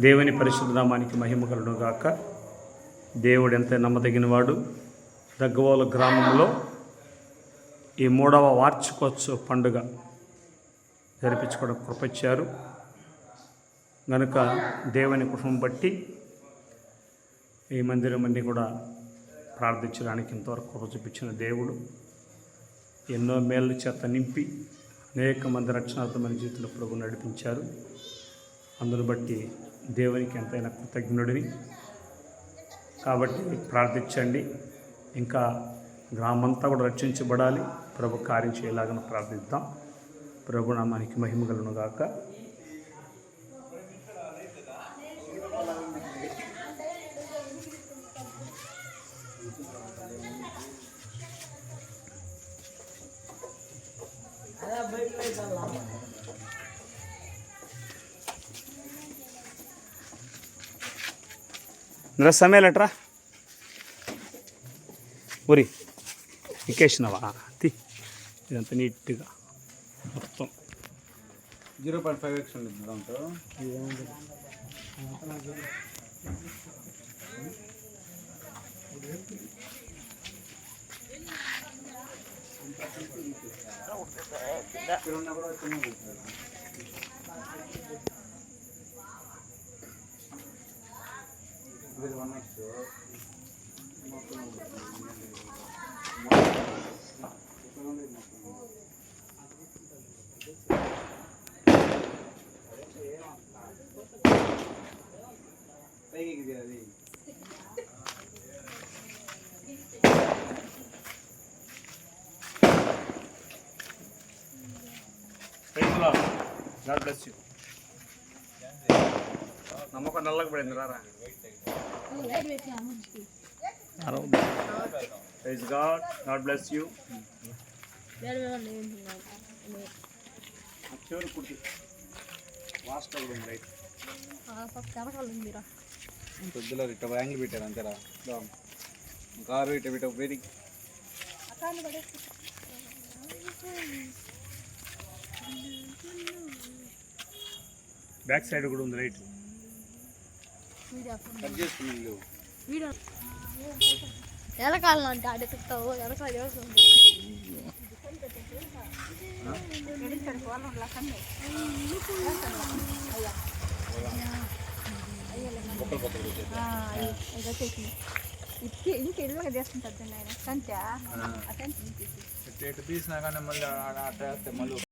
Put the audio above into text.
దేవుని పరిశుద్ధనామానికి మహిమ కలుగును గాక. దేవుడు ఎంత నమ్మదగినవాడు. దగ్గవోలు గ్రామంలో ఈ మూడవ వార్షికోత్సవ పండుగ జరిపించుకోవడం కృపచ్చారు. గనుక దేవుని కుటుంబం బట్టి ఈ మందిరం అన్ని కూడా ప్రార్థించడానికి ఇంతవరకు కృప చూపించిన దేవుడు ఎన్నో మేళ్ళ చేత నింపి అనేక మంది రక్షణార్థమైన జీవితంలో ప్రభు నడిపించారు. అందును బట్టి దేవునికి ఎంతైనా కృతజ్ఞుడిని కాబట్టి ప్రార్థించండి. ఇంకా గ్రామంతా కూడా రక్షించబడాలి. ప్రభు కార్యం చేయలాగా ప్రార్థిద్దాం. ప్రభు నామానికి మహిమ కలుగును గాక. డ్రెస్ అమ్మేలట్రా ఊరి ఎక్కేసినవా తి ఇదంతా నీట్గా మొత్తం జీరో పాయింట్ ఫైవ్ ఎక్స్ ఉంది దాంట్లో ఇది వన్ పైకి ఇది అది గాడ్ బ్లెస్ యూ నమ్మకం నల్లగా పడింది రారా. Praise God God bless you చివరి కుర్తి వాస్ట్ ఉంది రైట్ పొద్దులో ఇట్ట యాంగిల్ పెట్టారు అంతేరా కారు ఇట్ట పెట్ట వేడి బ్యాక్ సైడ్ కూడా ఉంది రైట్ ఎలకాలం అంటే ఆడ చెప్తావు ఎలకాలు చేస్తుంది ఇంక ఇళ్ళగా ఆయన కంటే మళ్ళీ